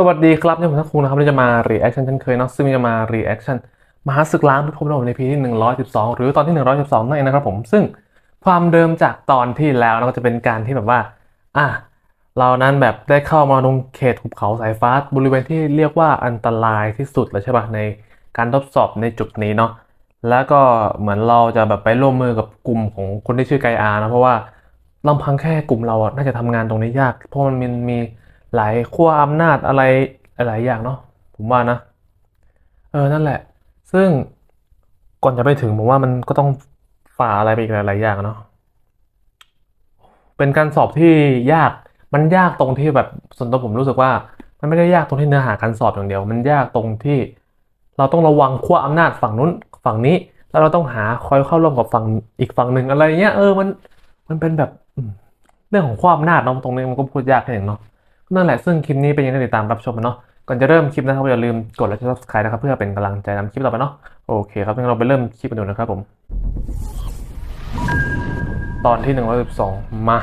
สวัสดีครับนี่ผมทักคุงนะครับวันนี้จะมา reaction เช่นเคยเนาะซึ่งจะมา reaction มหาศึกล้างพิภพเราในพีที่ 112 หรือตอนที่ 112 นั่นเองนะครับผมซึ่งความเดิมจากตอนที่แล้วนะก็จะเป็นการที่แบบว่าอะเรานั้นแบบได้เข้ามาตรงเขตหุบเขาสายฟ้าบริเวณที่เรียกว่าอันตรายที่สุดแล้วใช่ปะในการทดสอบในจุดนี้เนาะแล้วก็เหมือนเราจะแบบไปร่วมมือกับกลุ่มของคนที่ชื่อไกอานะเพราะว่าลำพังแค่กลุ่มเราอะน่าจะทำงานตรงนี้ยาก เพราะมันมีมี หลายขั้วอำนาจอะไรหลายอย่างเนาะผมว่านะ เออนั่นแหละ ซึ่งก่อนจะไปถึงผมว่ามันก็ต้องฝ่าอะไรไปอีกหลายๆอย่างเนาะเป็นการสอบที่ยากมันยากตรงที่แบบส่วนตัวผมรู้สึกว่า มันไม่ได้ยากตรงที่เนื้อหาการสอบอย่างเดียว มันยากตรงที่ เราต้องระวังขั้วอำนาจฝั่งนู้นฝั่งนี้ แล้วเราต้องหาคอยเข้าร่วมกับฝั่งอีกฝั่งหนึ่งอะไรเงี้ยเออมันมันเป็นแบบเรื่องของความอำนาจเนาะตรงนี้มันก็พูดยากแค่ไหนเนาะ นั่นแหละ ซึ่งคลิปนี้เป็นยังไงติดตามรับชมกันเนาะ ก่อนจะเริ่มคลิปนะครับอย่าลืมกดไลค์และ subscribe นะครับเพื่อเป็นกำลังใจนำคลิปต่อไปเนาะ โอเคครับงั้นเราไปเริ่มคลิปกันดูนะครับผม ตอนที่ 112 มา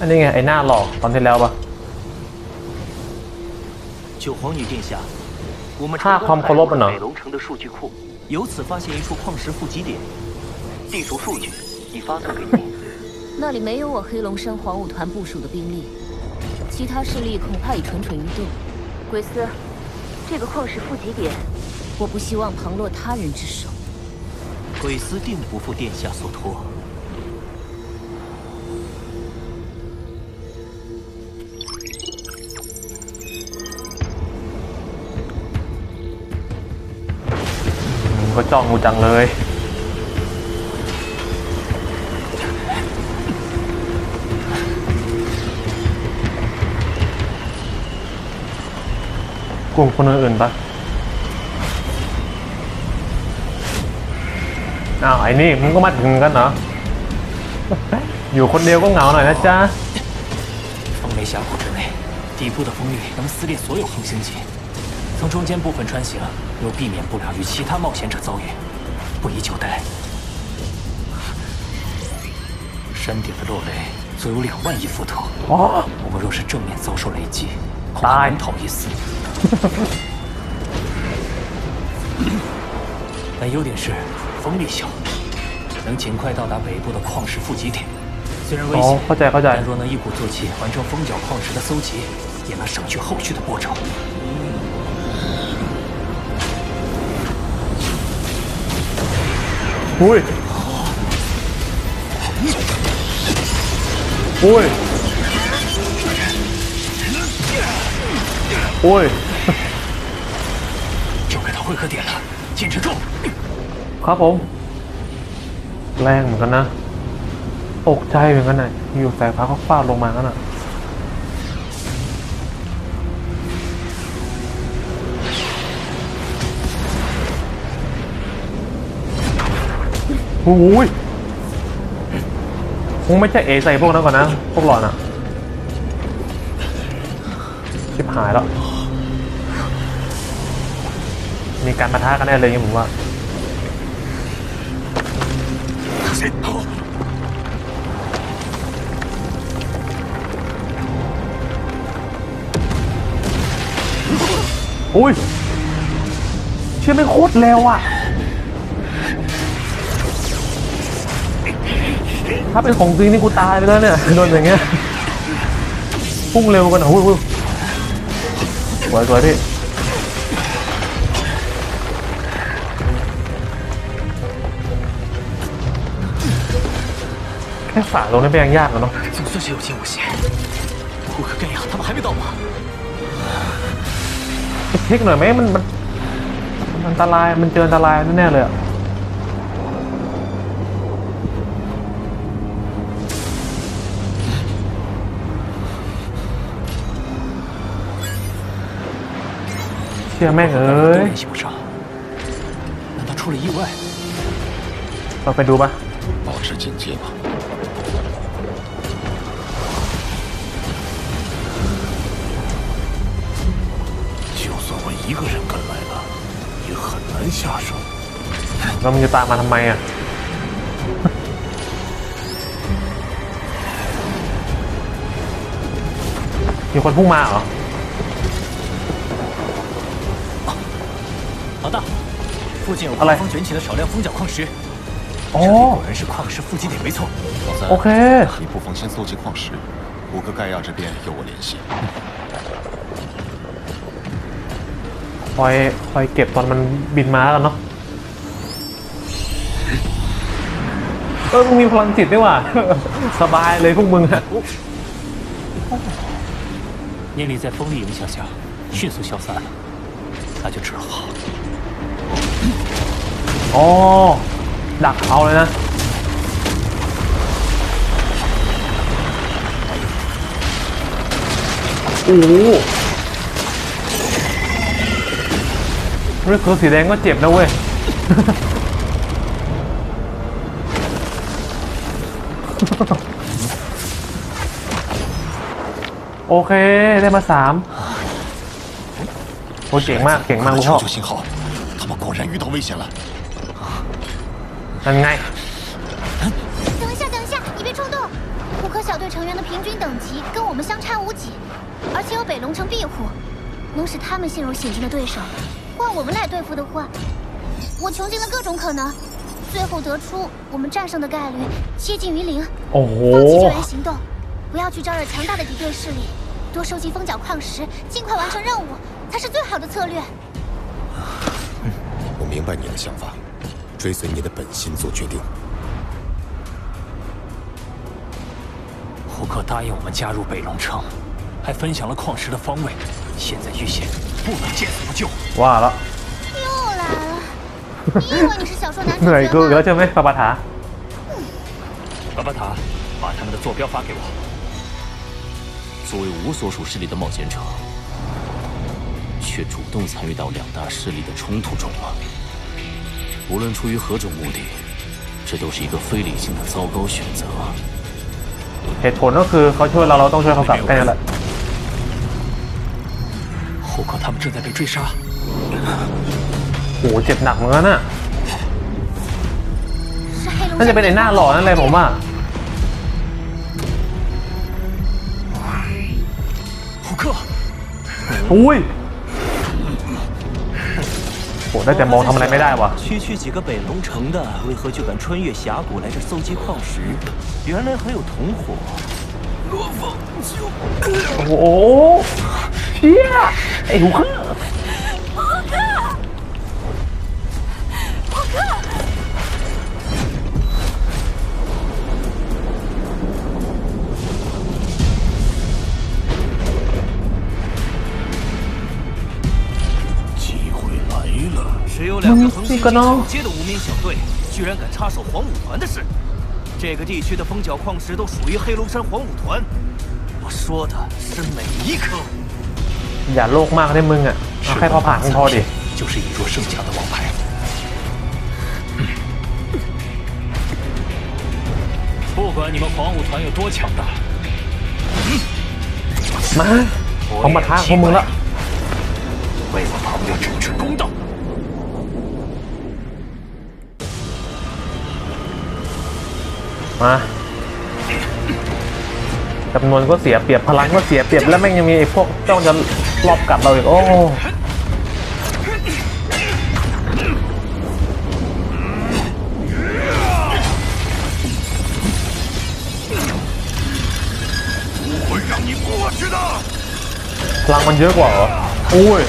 อันนี้ไง ไอ้หน้าหลอกตอนที่แล้วปะ 九皇女殿下， 我们穿过了龙城的数据库由此发现一处矿石富集点。地图数据已发送给你。那里没有我黑龙山黄武团部署的兵力其他势力恐怕已蠢蠢欲动。鬼司这个矿石富集点我不希望旁落他人之手。鬼司定不负殿下所托。 มึงก็จ้องกูจังเลย กลุ่มคนอื่นๆปะอ้าวไอ้นี่มึงก็มาถึงกันเหรอ อยู่คนเดียวก็เหงาหน่อยนะจ๊ะ 风雷峡谷之内，底部的风力能撕裂所有恒星级， 从中间部分穿行又避免不了与其他冒险者遭遇。不宜久待。山顶的落雷足有两万亿伏特我们若是正面遭受雷击恐难逃一死 但优点是风力小能尽快到达北部的矿石富集点。虽然危险但若能一鼓作气完成风角矿石的搜集也能省去后续的波折 อุ้ย อุ้ย อุ้ย 就该到汇合点了，坚持住！ ครับผม แรงเหมือนกันนะตกใจเหมือนกันนะอยู่สายฟ้าเขาฟาดลงมากันนะ โอ้ยคงไม่ใช่เอใส่พวกนั้นก่อนนะ พวกหลอนอะชิบหายแล้ว มีการปะทะกันแน่เลยอย่างนี้ผมว่าอุ้ย เชื่อไม่โคตรเร็วอะ ถ้าเป็นของจริงนี่กูตายไปแล้วเนี่ย โดนอย่างเงี้ย พุ่งเร็วกันเหรออุ้ยอุ้ยสวยสวยพี่ แค่ฝ่าลงนี่เป็นยังยากอะเนาะ 总算是有惊无险。胡可盖亚他们还没到吗？ เช็คหน่อยไหมมันมันมันอันตรายมันเจออันตรายแน่ๆเลยอะ ชื่อแม่งเอ้ 都 ย 联系不上，难道出了意外？ เราไปดูปะ 保持警戒吧。就算我一个人赶来了，也很难 下手。 แล้วมึงจะตามมาทำไมอ่ะ มีคนพุ่งมาเหรอ 老大，附近有好嘞狂风卷起的少量风角矿石，这里哦果，然是矿石附近点没错。老三 โอเค 你不妨先搜集矿石，胡哥盖亚这边有我联系。 คอยคอยเก็บตอนมันบินมาแล้วกันเนาะ เออ มึงมีพลังจิตด้วยว่ะ สบายเลยพวกมึงอะ 念力在风力影响下迅速消散了，那就只好 อ๋อ ดักเอาเลยนะ โอ้เรื่องตัวสีแดงก็เจ็บนะเว้ย โอเค ได้มาสามโอ้เก่งมาก เก่งมาก我ลูกพ่อ 等一下等一下你别冲动虎科小队成员的平均等级跟我们相差无几而且有北龙城庇护能使他们陷入险境的对手。换我们来对付的话我穷尽了各种可能最后得出我们战胜的概率接近于零。放弃救援行动不要去招惹强大的敌对势力多收集风角矿石尽快完成任务才是最好的策略。我明白你的想法。追随你的本心做决定。胡克答应我们加入北龙城还分享了矿石的方位。现在遇险不能见死不救。挂了。又来了。你以为你是小说男主角吗？巴巴塔？巴巴塔把他们的坐标发给我。作为无所属势力的冒险者却主动参与到两大势力的冲突中吗无论出于何种目的，这都是一个非理性的糟糕选择。 เหตุผลก็คือเขาช่วยเราเราต้องช่วยเขากลับแค่นั้นแหละ 胡克他们正在被追杀， โอ้โหเจ็บหนักเหมือนกันน่ะ 是黑龙 น่าจะเป็นไอ้หน้าหล่อนั่นแหละผมว่า 胡克， อุ้ย 我那点猫他们来没带吧？区区几个北龙城的，为何就敢穿越峡谷来这搜集矿石？原来还有同伙。罗峰，哎呦呵，个横行嗯这个呢小街的无名小队，居然敢插手黄武团的事。这个地区的蜂角矿石都属于黑龙山黄武团，我说的是每一颗。 อย่าโลกมากได้มึงอ่ะเอาแค่พอผ่านก็พอดิ 就是以弱胜强的王牌。不管你们黄武团有多强大， มาของปะทะของมึงละ 为我朋友主持公道。 มาจำนวนก็เสียเปรียบพลังก็เสียเปรียบแล้วแม่งยังมีไอ้พวกจ้องจะรอบกัดเราอีกโอ้พลังมันเยอะกว่าเหรออุ้ย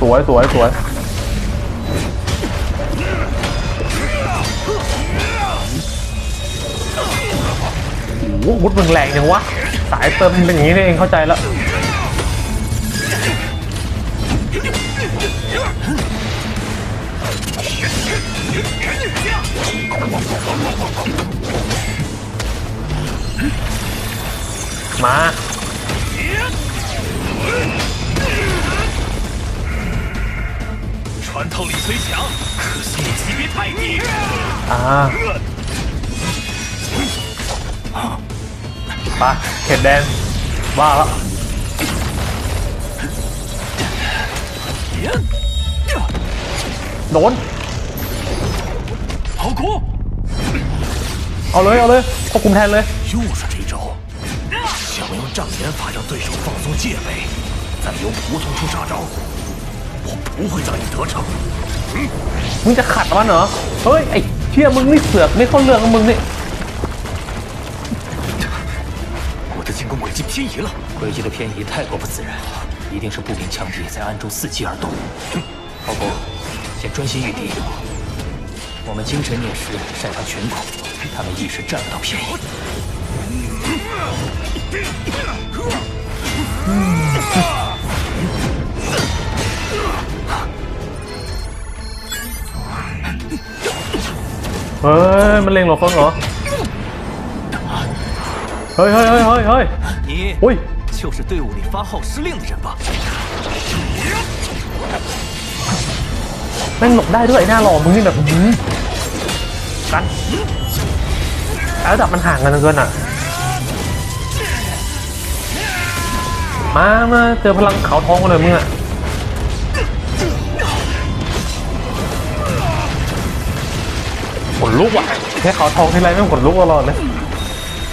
สวยสวยสวย มุดมึงแรงยังวะ สายเติมเป็นอย่างนี้นี่เองเข้าใจแล้ว มา 穿透力虽强，可惜你级别太低。 อ่า ไปเขตแดนว่าแล้วโด โดน 好苦！ เอาเลยเอาเลยควบคุมแทนเลย 又是这招，想用障眼法让对手放松戒备，再由胡同出杀招，我不会让你得逞。 มึงจะขัดมันเหรอ เฮ้ย ไอ้เชี่ยมึงนี่เสือกไม่เข้าเรื่องของมึงนี่ 进攻轨迹偏移了，轨迹的偏移太过不自然，一定是步兵枪敌在暗中伺机而动。老公，先专心御敌，我们精神碾石晒他颧骨，他们一时占不到便宜。 เฮ้ย มันเล็งหลบฟังเหรอ เฮ้ยเฮ้ยเฮ้ยเฮ้ยเฮ้ย 你 อุ้ย 就是队伍里发号施令的人吧？ แม่งหลบได้ด้วยไอ้หน้าหล่อมึงนี่แบบหืมกันแล้วระดับมันห่างกันเกินอ่ะ มา มาเจอพลังเขาทองกันเลยมึงอ่ะขนลุกว่ะแค่เขาทองทีไรแม่งขนลุกตลอดเลย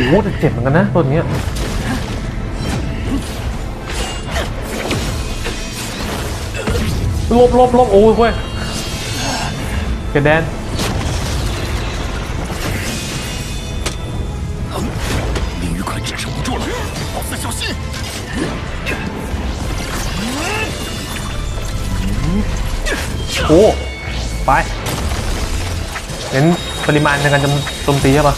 อ้โหแต่เจ็บเหมือนกันนะตัวเนี้ยลบลบลบโอ้ยเว้ยกระแดน 林玉快支撑不住了，老四小心！ โอ้ ไป เห็นปริมาณในการโจมโจมตีใช่ปะ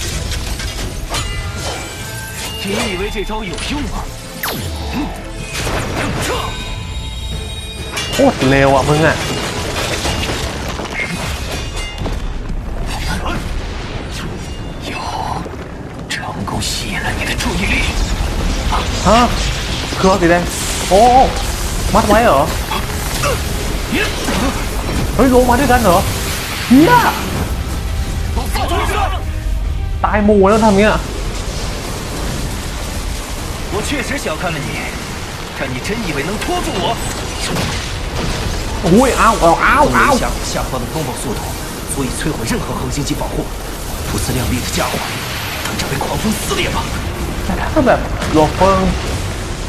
你以为这招有用吗？ โคตรเร็วอ่ะมึงอ่ะ 有，成功吸引了你的注意力。 ฮะคือเอาสีแดง โอ้ มัดไว้เหรอ เฮ้ย ลงมาด้วยกันเหรอเฮียตายหมู่แล้วทำเงี้ย 我 确实小看了你，但你真以为能拖住我？ โอ้ยอ้าวอ้าวอ้าว 动 อ้าว 了一下下方的风暴速度，足以摧毁任何恒星级防护。不自量力的家伙，等着被狂风撕裂吧！ แต่ถ้าแบบโลเฟิง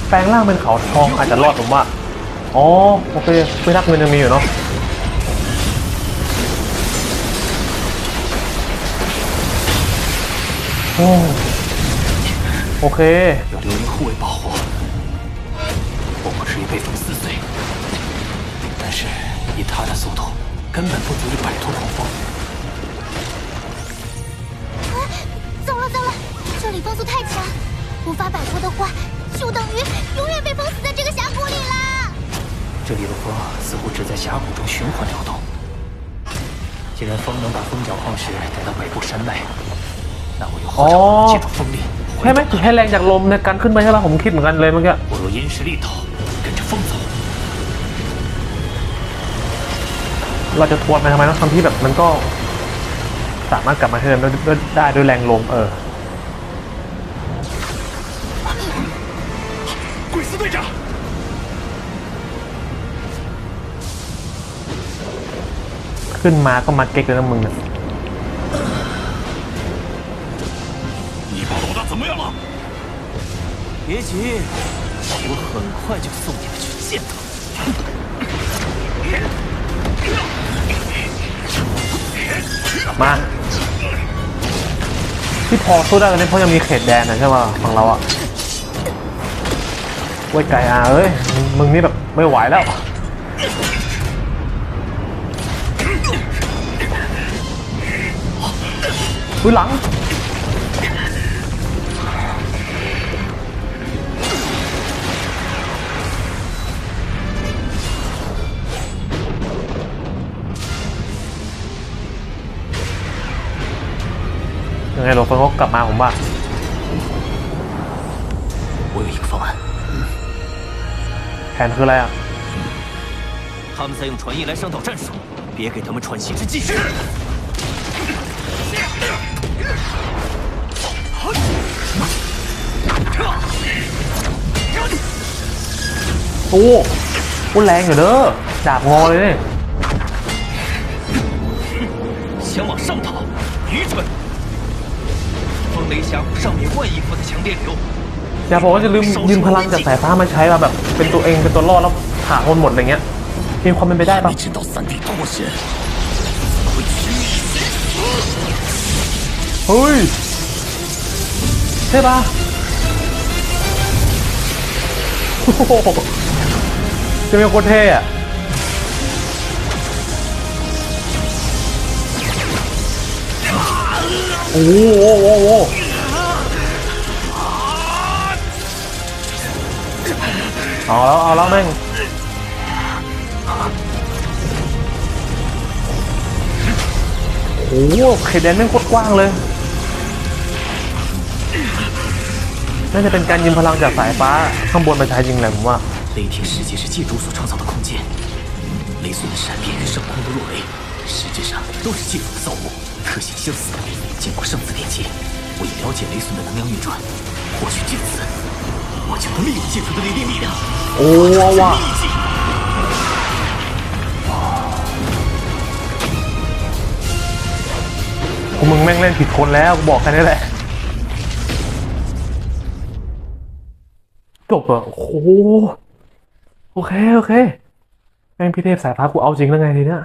แปลงร่างเป็นเขาทองอาจจะรอดผมว่า อ๋อ โอเคไม่รักมันยังมีอยู่เนาะ โอ้โอเค 有流灵 护卫保护，我不至于被风撕碎。但是以他的速度，根本不足以摆脱狂风。糟了糟了，这里风速太强，无法摆脱的话，就等于永远被封死在这个峡谷里啦！这里的风似乎只在峡谷中循环流动。既然风能把风角矿石带到北部山脉，那我又何尝不能借助风力 ใช่ไหมใช้แรงจากลมในการขึ้นไปใช่ปะผมคิดเหมือนกันเลยเมื่อกี้ 不如因势利导，跟着风走。 เราจะทวนไปทำไมต้องทำที่แบบมันก็ สามารถกลับมาเทิร์นได้ด้วยได้ด้วยแรงลมเออ 贵司队长， ขึ้นมาก็มาเก๊กเลยนะมึงเนี่ย 你把老 大怎么样了？别急，我很快就送你们去见他。 มา ที่พอสู้ได้ตอนนี้เพราะยังมีเขตแดนนะใช่ป่ะฝั่งเราอะเว้ยไก่อาเอ้ยมึงมึงนี่แบบไม่ไหวแล้ว อุ้ยหลัง ไงหลวงเฟิงก็กลับมาผมว่า 我有一个方案， แผนคืออะไรอ่ะ 他们在用传音来商讨战术，别给他们喘息之机。 โอ้โหแรงอยู่เด้อดาบงอเลยเนี่ย 想往上跑，愚蠢！ 风雷峡谷上面万亿伏的强电流， อย่าบอกว่าจะลืมยืมพลังจากสายฟ้ามาใช้มาแบบ เป็นตัวเองเป็นตัวรอดแล้วผ่าคนหมดอะไรเงี้ยมีความเป็นไปได้ปะ 没见到三 D 脱险， เฮ้ยใช่ปะโอ้โหจะมีโคตรเท่อะ โอ้โหโอ้โหโอ้โหเอาแล้วเอาแล้วแม่ง โอ้โหไข่แดงแม่งโคตรกว้างเลย น่าจะเป็นการยืมพลังจากสายฟ้าข้างบนไปใช้จริงเลยผมว่า 雷霆世界是借主所创造的空间，雷孙的闪电与圣空的落雷，实质上都是借主的造物， 特性相似。经过圣子炼金，我已了解雷孙的能量运转，或许就此，我就能利用借主的雷电力量， โอ้ว้าวว้าว 秘境。 พวกมึงแม่งเล่นผิดคนแล้วกูบอกแค่นี้แหละ จบเหรอโอ้โหโอเค โอเค แม่งพี่เทพสายฟ้ากูเอาจริงแล้วไงทีเนี้ย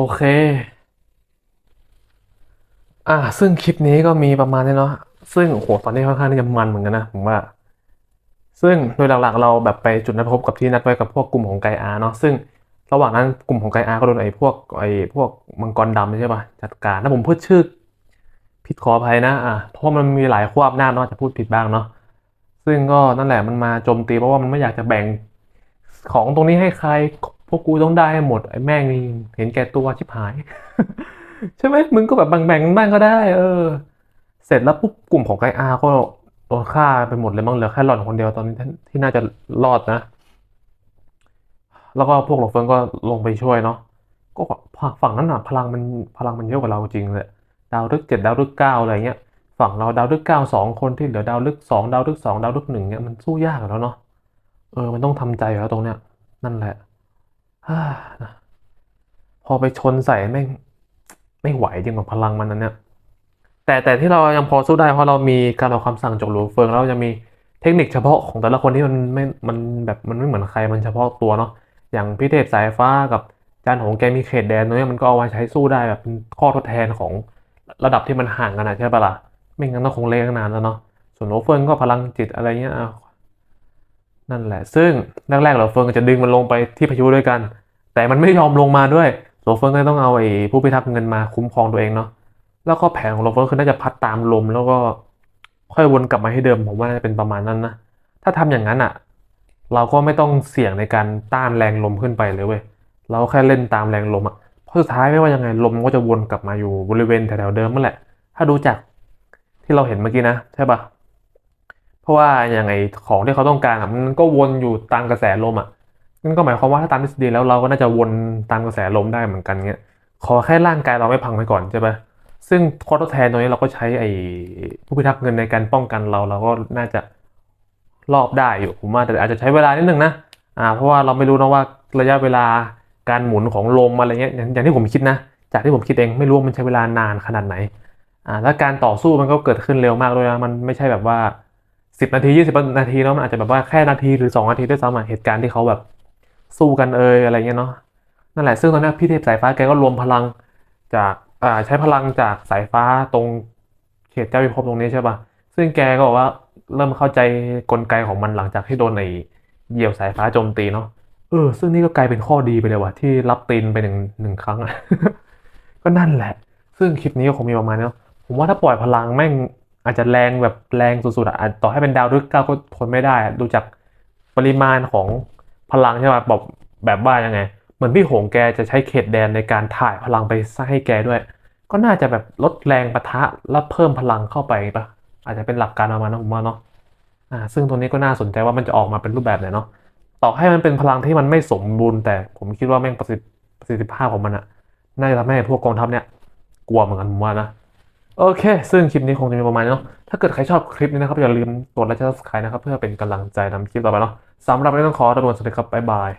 โอเค อ่า ซึ่งคลิปนี้ก็มีประมาณนี้เนาะ ซึ่งโอ้โหตอนนี้ค่อนข้างที่จะมันเหมือนกันนะผมว่า ซึ่งโดยหลักๆ เราแบบไปจุดนัดพบกับที่นัดไว้กับพวกกลุ่มของไกอาเนาะ ซึ่งระหว่างนั้นกลุ่มของไกอาก็โดนไอ้พวกไอ้พวกมังกรดำใช่ปะจัดการถ้าผมพูดชื่อ ผิดขออภัยนะ อ่า เพราะมันมีหลายควบหน้าจเนาะจะพูดผิดบ้างเนาะ ซึ่งก็นั่นแหละมันมาโจมตีเพราะว่ามันไม่อยากจะแบ่งของตรงนี้ให้ใคร พวกกูต้องได้ให้หมดไอ้แม่งนี่เห็นแก่ตัวชิบหาย ใช่ไหมมึงก็แบบแบ่งๆบ้างก็ได้ เออ เสร็จแล้วปุ๊บกลุ่มของไกอาก็โดนฆ่าไปหมดเลยมั้งเหลือแค่หลอนคนเดียวตอนนี้ที่น่าจะรอดนะ แล้วก็พวกหลงเฟิงก็ลงไปช่วยเนาะก็ฝั่งนั้นอะพลังมันพลังมันเยอะกว่าเราจริงเลยดาวลึกเจ็ดดาวลึกเก้าอะไรเงี้ยฝั่งเราดาวลึกเก้าสองคนที่เหลือดาวลึกสองดาวลึกสองดาวลึกหนึ่งเนี่ยมันสู้ยากแล้วเนาะเออมันต้องทำใจอยู่แล้วตรงเนี้ยนั่นแหละ พอไปชนใส่แม่งไม่ไหวจริงกับพลังมันนั้นเนี่ย แต่แต่ที่เรายังพอสู้ได้เพราะเรามีการออกคำสั่งจากหลวงเฟิงแล้วจะมีเทคนิคเฉพาะของแต่ละคนที่มันไม่ มันแบบมันไม่เหมือนใครมันเฉพาะตัวเนาะ อย่างพิเทพสายฟ้ากับจานของแกมีเขตแดนเนี้ยมันก็เอาไว้ใช้สู้ได้แบบเป็นข้อทดแทนของระดับที่มันห่างกันนะใช่ปะล่ะ ไม่งั้นเราคงเล่นนานแล้วเนาะ ส่วนหลวงเฟิงก็พลังจิตอะไรเงี้ยนั่นแหละ ซึ่งแรกๆหลวงเฟิงก็จะดึงมันลงไปที่พายุด้วยกัน แต่มันไม่ยอมลงมาด้วยหลเฟิงก็ต้องเอาไอ้ผู้พิทักษ์เงินมาคุ้มครองตัวเองเนาะแล้วก็แผนของโรเฟิร์คือน่าจะพัดตามลม แล้วก็ค่อยวนกลับมาให้เดิมผมว่าน่าจะเป็นประมาณนั้นนะถ้าทำอย่างนั้นอะ เราก็ไม่ต้องเสี่ยงในการต้านแรงลมขึ้นไปเลยเว้ยเราแค่เล่นตามแรงลมอะเพราะสุดท้ายไม่ว่ายังไงลมก็จะวนกลับมาอยู่บริเวณแถวๆเดิมนั่นแหละ ถ้าดูจากที่เราเห็นเมื่อกี้นะใช่ปะเพราะว่าอย่างไงของที่เขาต้องการอะมันก็วนอยู่ตามกระแสลมอะ นั่นก็หมายความว่าถ้าตามทฤษฎีแล้วเราก็น่าจะวนตามกระแสลมได้เหมือนกันเงี้ย ขอแค่ร่างกายเราไม่พังไปก่อนใช่ปะซึ่งข้อทดแทนตรงนี้เราก็ใช้ไอ้ผู้พิทักษ์เงินในการป้องกันเราเราก็น่าจะรอบได้อยู่ผมว่าแต่อาจจะใช้เวลานิดนึงนะอ่าเพราะว่าเราไม่รู้นะว่าระยะเวลาการหมุนของลมอะไรเงี้ยอย่างที่ผมคิดนะ จากที่ผมคิดเองไม่รู้ว่ามันใช้เวลานานขนาดไหนอ่าแล้วการต่อสู้มันก็เกิดขึ้นเร็วมากด้วยนะมันไม่ใช่แบบว่าสิบนาทียี่สิบนาทีแล้วมันอาจจะแบบว่าแค่นาทีหรือสองนาทีด้วยซ้ำเหตุการณ์ที่เขาแบบ สู้กันเอยอะไรเงี้ยเนาะนั่นแหละซึ่งตอนนี้พี่เทพสายฟ้าแกก็รวมพลังจากใช้พลังจากสายฟ้าตรงเขตเจ้าพิภพตรงนี้ใช่ปะซึ่งแกก็บอกว่าเริ่มเข้าใจกลไกของมันหลังจากที่โดนไอ้เหยี่ยวสายฟ้าโจมตีเนาะเออ ซึ่งนี่ก็กลายเป็นข้อดีไปเลยว่ะที่รับตีนไปหนึ่งหนึ่งครั้งอะก็นั่นแหละ ซึ่งคลิปนี้ก็คงมีประมาณนี้เนาะผมว่าถ้าปล่อยพลังแม่งอาจจะแรงแบบแรงสุดๆอะต่อให้เป็นดาวดึกเก้าก็ทนไม่ได้ ดูจากปริมาณของ พลังใช่ไหมบอกแบบว่ายังไงเหมือนพี่หงแกจะใช้เขตแดนในการถ่ายพลังไปให้แกด้วย ก็น่าจะแบบลดแรงปะทะแล้วเพิ่มพลังเข้าไปปะอาจจะเป็นหลักการประมาณนั้นผมว่าเนาะอ่าซึ่งตรงนี้ก็น่าสนใจว่ามันจะออกมาเป็นรูปแบบไหนเนาะต่อให้มันเป็นพลังที่มันไม่สมบูรณ์แต่ผมคิดว่าแม่งประสิทธิประสิทธิภาพของมันอะน่าจะทำให้พวกกองทัพเนี่ยกลัวเหมือนกันผมว่านะโอเค ซึ่งคลิปนี้คงจะมีประมาณนี้เนาะถ้าเกิดใครชอบคลิปนี้นะครับอย่าลืมกดไลค์และ subscribe นะครับเพื่อเป็นกำลังใจทำคลิปต่อไปเนาะ สำหรับนี้ต้องขอตัวด่วนสวัสดีครับบ๊ายบาย